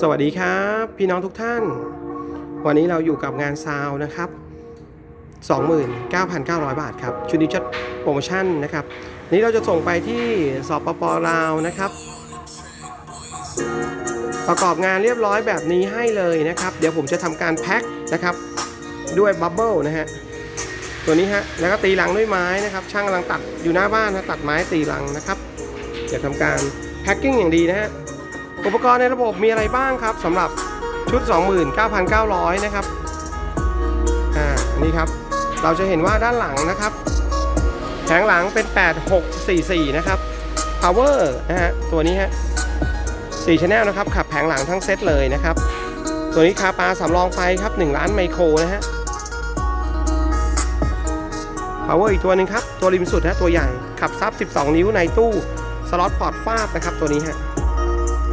สวัสดีครับ พี่น้องทุกท่าน วันนี้เราอยู่กับงานซาวนะครับ 29,900 บาทครับ ชุดนี้จัดโปรโมชั่นนะครับ นี้เราจะส่งไปที่สปปลาวนะครับ ประกอบงานเรียบร้อยแบบนี้ให้เลยนะครับ เดี๋ยวผมจะทำการแพ็คนะครับ ด้วยบับเบิลนะฮะตัวนี้ฮะ แล้วก็ตีรังด้วยไม้นะครับ ช่างกำลังตัดอยู่หน้าบ้านนะตัดไม้ตีรังนะครับ จะทำการแพ็คกิ้งอย่างดีนะฮะ อุปกรณ์ในระบบมีอะไรบ้างครับสำหรับชุด 29,900 นะครับ อ่านนี้ครับ เราจะเห็นว่าด้านหลังนะครับ แผงหลังเป็น 8644 นะครับ power นะฮะ ตัวนี้ฮะ4 channel นะครับ ขับแผงหลังทั้งเซตเลยนะครับ ตัวนี้คาปาสำรองไฟครับ 1 ล้านไมโครนะฮะ power อีกตัวหนึ่งครับ ตัวริมสุดนะตัวใหญ่ ขับซับ 12 นิ้วในตู้ สล็อตพอร์ตฟาบนะครับ ตัวนี้ฮะ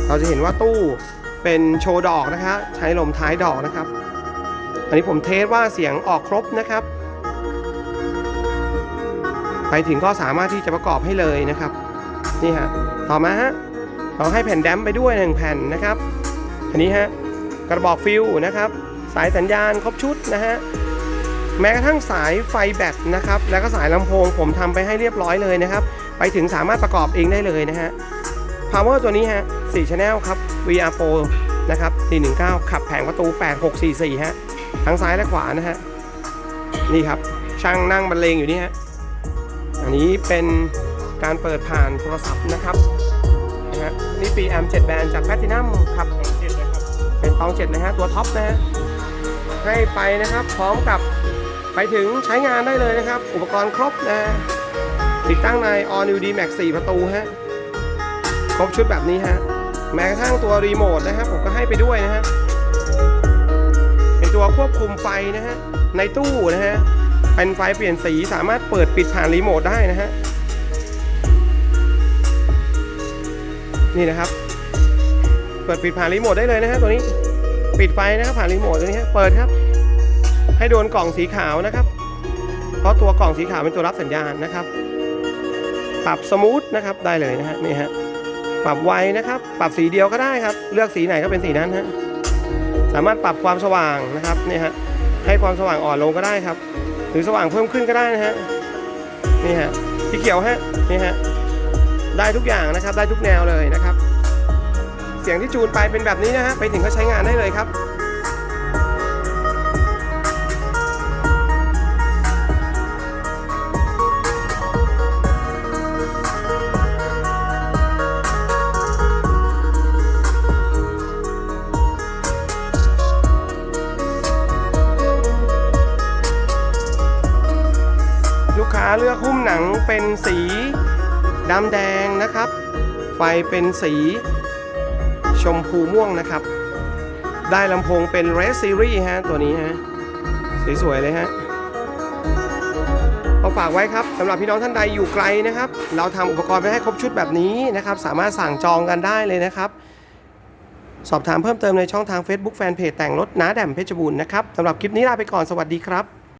เราจะเห็นว่าตู้เป็นโชว์ดอกนะคะ ใช้ลมท้ายดอกนะครับ อันนี้ผมเทสว่าเสียงออกครบนะครับ ไปถึงก็สามารถที่จะประกอบให้เลยนะครับ นี่ฮะ ต่อมาฮะเราให้แผ่นแดมไปด้วยหนึ่งแผ่นนะครับ อันนี้ฮะกระบอกฟิวนะครับ สายสัญญาณครบชุดนะฮะแม้กระทั่งสายไฟแบตนะครับ แล้วก็สายลำโพงผมทำไปให้เรียบร้อยเลยนะครับ ไปถึงสามารถประกอบเองได้เลยนะฮะ power ตัวนี้ฮะ 4 channel ครับ VR Pro นะครับ 419 ขับแผงประตู 8644 ฮะ ทั้งซ้ายและขวานะฮะ นี่ครับ ช่างนั่งบรรเลงอยู่นี่ฮะ อันนี้เป็นการเปิดผ่านโทรศัพท์นะครับนะฮะนี่ปีแอม7แบนจากแพทินัมครับ เป็นตอง7เลยฮะ ตัวท็อปนะฮะ ให้ไปนะครับ พร้อมกับไปถึงใช้งานได้เลยนะครับ อุปกรณ์ครบนะฮะติดตั้งใน All New D Max 4 ประตูฮะ ครบชุดแบบนี้ฮะ แม้กระทั่งตัวรีโมทนะครับผมก็ให้ไปด้วยนะฮะเป็นตัวควบคุมไฟนะฮะในตู้นะฮะเป็นไฟเปลี่ยนสีสามารถเปิดปิดผ่านรีโมทได้นะฮะนี่นะครับ เปิดปิดผ่านรีโมทได้เลยนะฮะตัวนี้ปิดไฟนะครับผ่านรีโมทตัวนี้ฮะเปิดครับ ให้โดนกล่องสีขาวนะครับ เพราะตัวกล่องสีขาวเป็นตัวรับสัญญาณนะครับ ปรับสมูทนะครับได้เลยนะฮะนี่ฮะ ปรับไวนะครับ ปรับสีเดียวก็ได้ครับ เลือกสีไหนก็เป็นสีนั้นฮะสามารถปรับความสว่างนะครับนี่ฮะให้ความสว่างอ่อนลงก็ได้ครับ หรือสว่างเพิ่มขึ้นก็ได้นะฮะนี่ฮะที่เขียวฮะนี่ฮะได้ทุกอย่างนะครับได้ทุกแนวเลยนะครับ เสียงที่จูนไปเป็นแบบนี้นะฮะไปถึงก็ใช้งานได้เลยครับ เลือกหุ้มหนังเป็นสีดำแดงนะครับ ไฟเป็นสีชมพูม่วงนะครับ ได้ลำโพงเป็น Red Series ฮะตัวนี้ฮะสวยๆเลยฮะก็ฝากไว้ครับสำหรับพี่น้องท่านใดอยู่ไกลนะครับ เราทำอุปกรณ์ไปให้ครบชุดแบบนี้นะครับ สามารถสั่งจองกันได้เลยนะครับ สอบถามเพิ่มเติมในช่องทาง Facebook Fanpage แต่งรถน้าแดมเพชรบูรณ์นะครับสำหรับคลิปนี้ลาไปก่อนสวัสดีครับ